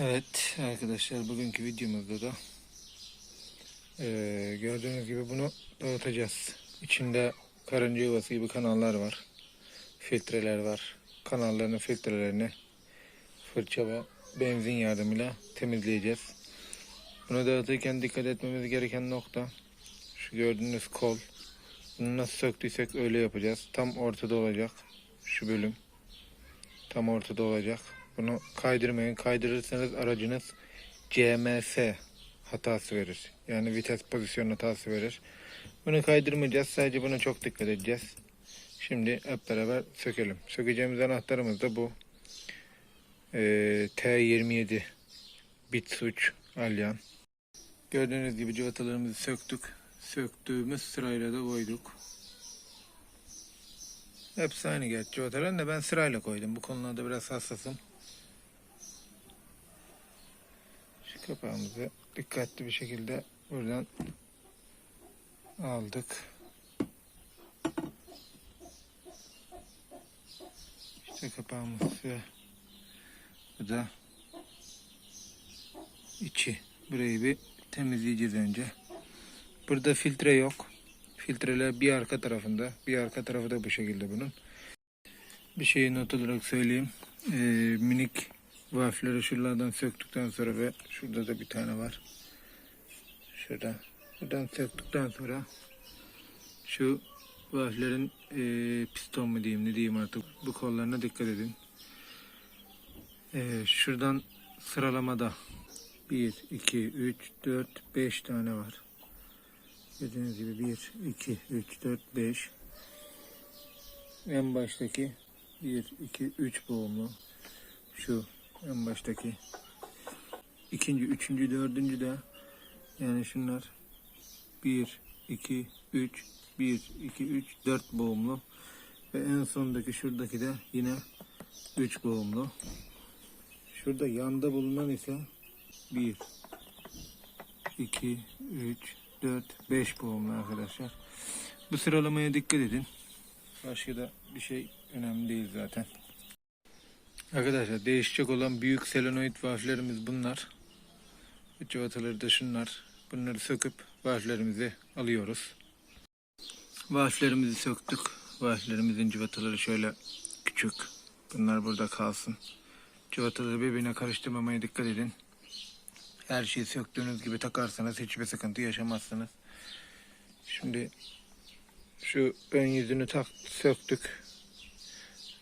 Evet arkadaşlar bugünkü videomuzda da eee, gördüğünüz gibi bunu dağıtacağız. İçinde karınca yuvası gibi kanallar var. Filtreler var. Kanalların filtrelerini fırça ve benzin yardımıyla temizleyeceğiz. Bunu dağıtırken dikkat etmemiz gereken nokta şu gördüğünüz kol. Bunu nasıl söktüysek öyle yapacağız. Tam ortada olacak şu bölüm. Tam ortada olacak. Bunu kaydırmayın. Kaydırırsanız aracınız CMS hatası verir. Yani vites pozisyon hatası verir. Bunu kaydırmayacağız. Sadece buna çok dikkat edeceğiz. Şimdi hep beraber sökelim. Sökeceğimiz anahtarımız da bu. Ee, T27 bit suç alyan. Gördüğünüz gibi civatalarımızı söktük. Söktüğümüz sırayla da koyduk. Hepsi aynı gerçi civataların da ben sırayla koydum. Bu konularda biraz hassasım. Kapağımızı dikkatli bir şekilde buradan aldık. İşte kapağımız ve bu da içi. Burayı bir temizleyeceğiz önce. Burada filtre yok. Filtreler bir arka tarafında. Bir arka tarafı da bu şekilde bunun. Bir şeyi not olarak söyleyeyim. Ee, minik valfleri şuralardan söktükten sonra ve şurada da bir tane var. Şurada. Buradan söktükten sonra şu valflerin ee, piston mu diyeyim ne diyeyim artık bu kollarına dikkat edin. Ee, şuradan sıralamada 1, 2, 3, 4, 5 tane var. Gördüğünüz gibi 1, 2, 3, 4, 5. En baştaki 1, 2, 3 boğumlu. Şu en baştaki. ikinci, üçüncü, dördüncü de yani şunlar 1, 2, 3, 1, 2, 3, 4 boğumlu. Ve en sondaki şuradaki de yine 3 boğumlu. Şurada yanda bulunan ise 1, 2, 3, 4, 5 boğumlu arkadaşlar. Bu sıralamaya dikkat edin. Başka da bir şey önemli değil zaten. Arkadaşlar değişecek olan büyük selenoid valflerimiz bunlar. Bu cıvataları da şunlar. Bunları söküp valflerimizi alıyoruz. Valflerimizi söktük. Valflerimizin cıvataları şöyle küçük. Bunlar burada kalsın. Cıvataları birbirine karıştırmamaya dikkat edin. Her şeyi söktüğünüz gibi takarsanız hiçbir sıkıntı yaşamazsınız. Şimdi şu ön yüzünü tak söktük.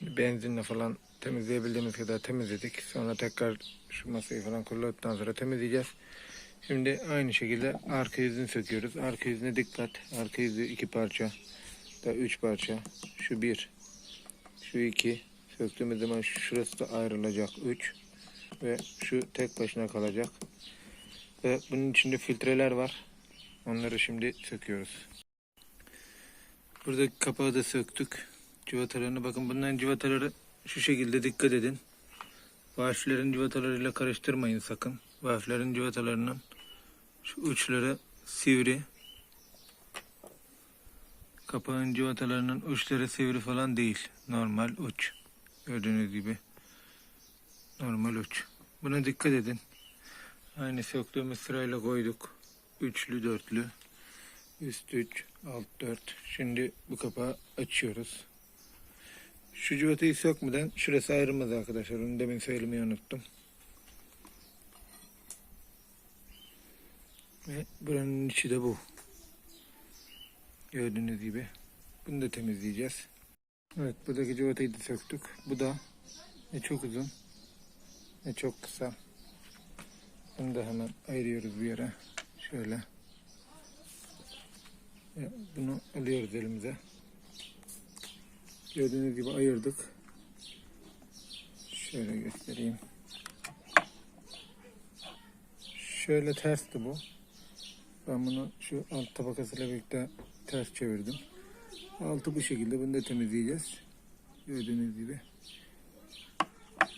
Benzinle falan temizleyebildiğimiz kadar temizledik. Sonra tekrar şu masayı falan kuruladıktan sonra temizleyeceğiz. Şimdi aynı şekilde arka yüzünü söküyoruz. Arka yüzüne dikkat. Arka yüzü iki parça. Da üç parça. Şu bir. Şu iki. Söktüğümüz zaman şurası da ayrılacak. Üç. Ve şu tek başına kalacak. Ve bunun içinde filtreler var. Onları şimdi söküyoruz. Buradaki kapağı da söktük. Civatalarını bakın bunların civataları şu şekilde dikkat edin. Valflerin civatalarıyla karıştırmayın sakın. Valflerin civatalarının şu uçları sivri. Kapağın civatalarının uçları sivri falan değil. Normal uç. Gördüğünüz gibi. Normal uç. Buna dikkat edin. Aynı söktüğümüz sırayla koyduk. Üçlü dörtlü. Üst 3, alt 4. Şimdi bu kapağı açıyoruz. Şu cıvatayı sökmeden şurası ayrılmaz arkadaşlar. Onu demin söylemeyi unuttum. Ve buranın içi de bu. Gördüğünüz gibi. Bunu da temizleyeceğiz. Evet buradaki cıvatayı da söktük. Bu da ne çok uzun ne çok kısa. Bunu da hemen ayırıyoruz bir yere. Şöyle. Bunu alıyoruz elimize. Gördüğünüz gibi ayırdık. Şöyle göstereyim. Şöyle tersti bu. Ben bunu şu alt tabakasıyla birlikte ters çevirdim. Altı bu şekilde bunu da temizleyeceğiz. Gördüğünüz gibi.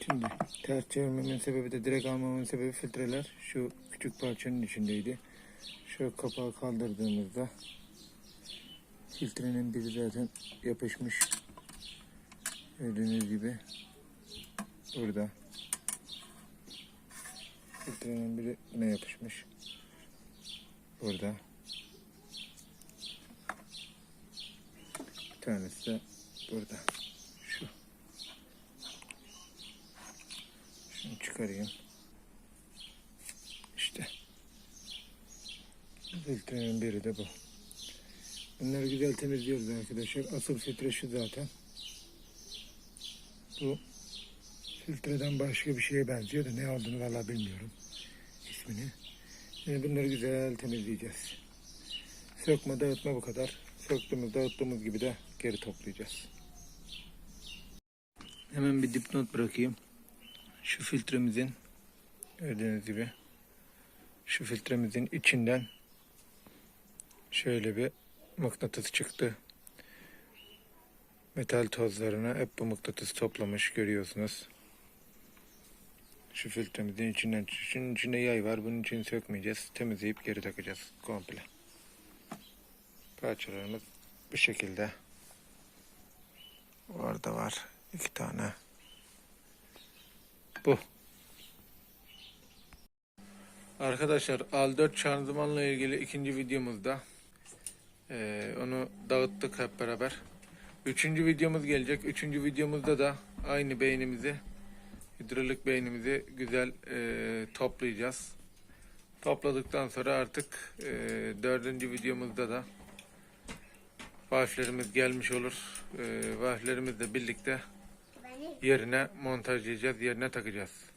Şimdi ters çevirmemin sebebi de direkt almamın sebebi filtreler şu küçük parçanın içindeydi. Şu kapağı kaldırdığımızda filtrenin biri zaten yapışmış. Gördüğünüz gibi burada. Filtrenin biri ne yapışmış. Burada. Bir tanesi de burada. Şu. Şunu çıkarayım. İşte. Filtrenin biri de bu. Bunları güzel temizliyoruz arkadaşlar. Asıl filtre şu zaten. Bu filtreden başka bir şeye benziyor da ne olduğunu vallahi bilmiyorum ismini. Şimdi bunları güzel temizleyeceğiz. Sökme dağıtma bu kadar. Söktüğümüz dağıttığımız gibi de geri toplayacağız. Hemen bir dipnot bırakayım. Şu filtremizin gördüğünüz gibi şu filtremizin içinden şöyle bir mıknatıs çıktı. Metal tozlarını hep bu mıknatıs toplamış görüyorsunuz. Şu filtremizin içinden, şunun içinde yay var. Bunun için sökmeyeceğiz. Temizleyip geri takacağız komple. Parçalarımız bu şekilde. Orada var iki tane. Bu. Arkadaşlar Al4 şanzımanla ilgili ikinci videomuzda eee, onu dağıttık hep beraber. Üçüncü videomuz gelecek. Üçüncü videomuzda da aynı beynimizi hidrolik beynimizi güzel eee, toplayacağız. Topladıktan sonra artık eee, dördüncü videomuzda da valflerimiz gelmiş olur. Eee valflerimizle birlikte yerine montajlayacağız, yerine takacağız.